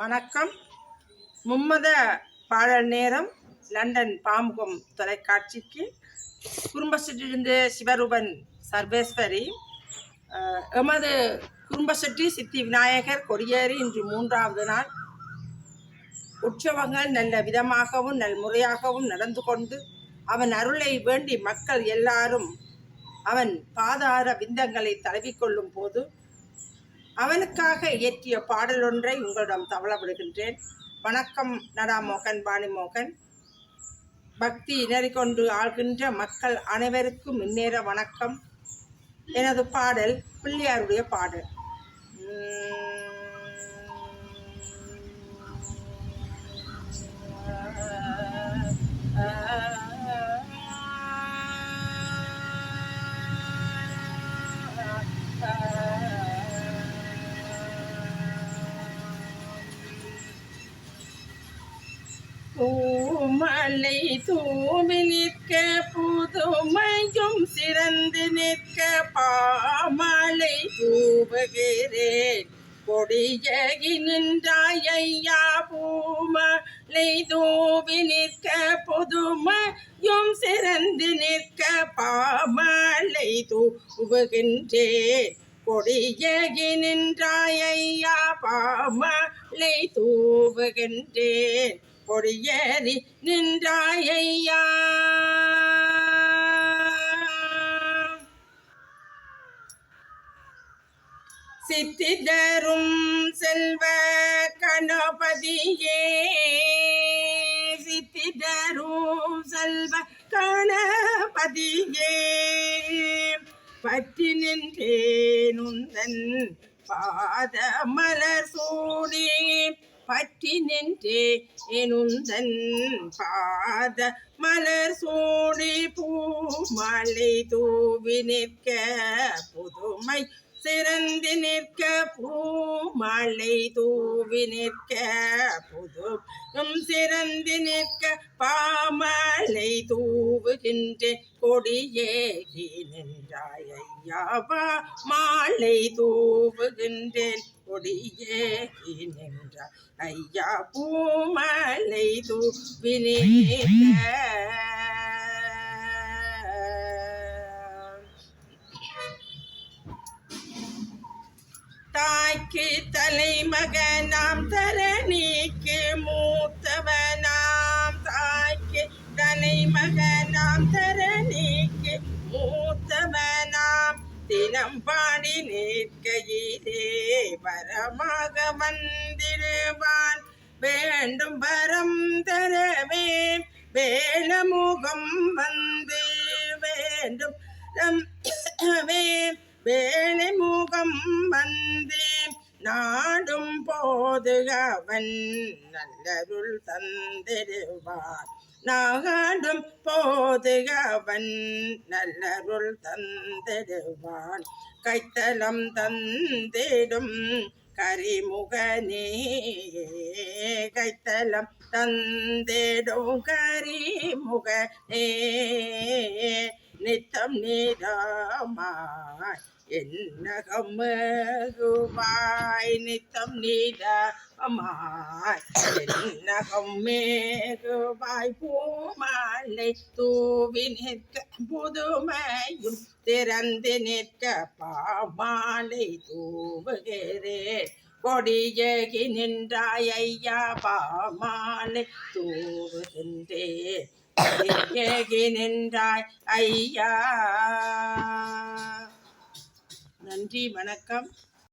வணக்கம். மும்மத பாடல் நேரம் லண்டன் பாம்புகம் தொலைக்காட்சிக்கு குடும்பத்திலிருந்து சிவரூபன் சர்வேஸ்வரி எமது குடும்பசெட்டி சித்தி விநாயகர் கொடியேறி இன்று மூன்றாவது நாள். உற்சவங்கள் நல்ல விதமாகவும் நல் முறையாகவும் நடந்து கொண்டு அவன் அருளை வேண்டி மக்கள் எல்லாரும் அவன் பாதார விந்தங்களை தழுவிக்கொள்ளும் போது அவனுக்காக இயற்றிய பாடல் ஒன்றை உங்களிடம் தவளப்படுகின்றேன் வணக்கம் நடா மோகன் பாணி மோகன். பக்தி இணறி கொண்டு ஆள்கின்ற மக்கள் அனைவருக்கும் முன்னேற வணக்கம். எனது பாடல் பிள்ளையாருடைய பாடல். பூமலை தூவி நிற்க புதுமையும் சிறந்து நிற்க பாமலை தூவுகிறேன். கொடியகி நின்றாய் ஐயா பூமலை தூவி நிற்க புதுமையும் சிறந்து நிற்க பாமலை தூவுகின்றேன். கொடியகி நின்றாய் ஐயா பாமலை தூவுகின்றேன். கொடியேறி நின்றாயையா சித்திதரும் செல்வ கணபதியே. சித்திதரும் செல்வ கணபதியே. பற்றி நின்றேன் உந்தன் பாத மலர் சூடி. பற்றி நின்றே எனுந்தன் பாத மலர் சூடி பூமலை தூவி நிற்க புதுமை சிறந்து நிற்க பூமலை தூவி நிற்க புதும் சிறந்து நிற்க பாமலை தூவுகின்ற கொடியேகி நின்றாய் ஐயாவா மாலை தூவுகின்றேன். கொடியே நின்றாய் ஐயா பூமலை தூவி தாய்க்கு தலைமகன் நாம் தர தினம் பாடி நிற்கையிலே வரமாக வந்திருவான் வேண்டும் வரம் தரவேன். வேலமுகம் வந்து வேண்டும். வேன் வேலை முகம் வந்து நாடும் போது அவன் நல்லருள் தந்திருவார். நாடும் போது அவன் நல்லருள் தந்திருவான். கைத்தலம் தந்திடும் கரிமுகனே கைத்தலம் தந்திடும் கரிமுகனே. நித்தம் நீதாமாய் என்னகமேகுவாய் நித்தம் நீதாமாய் என்னகமேகுவாய் பூமாலை தூவி நிற்க புதுமையும் திறந்து நிற்க பாமாலை தூவுகிறேன். கொடியகி நின்றாய் ஐயா பாமாலை தூவுகின்றேன். கொடியகி நின்றாய் ஐயா. நன்றி வணக்கம்.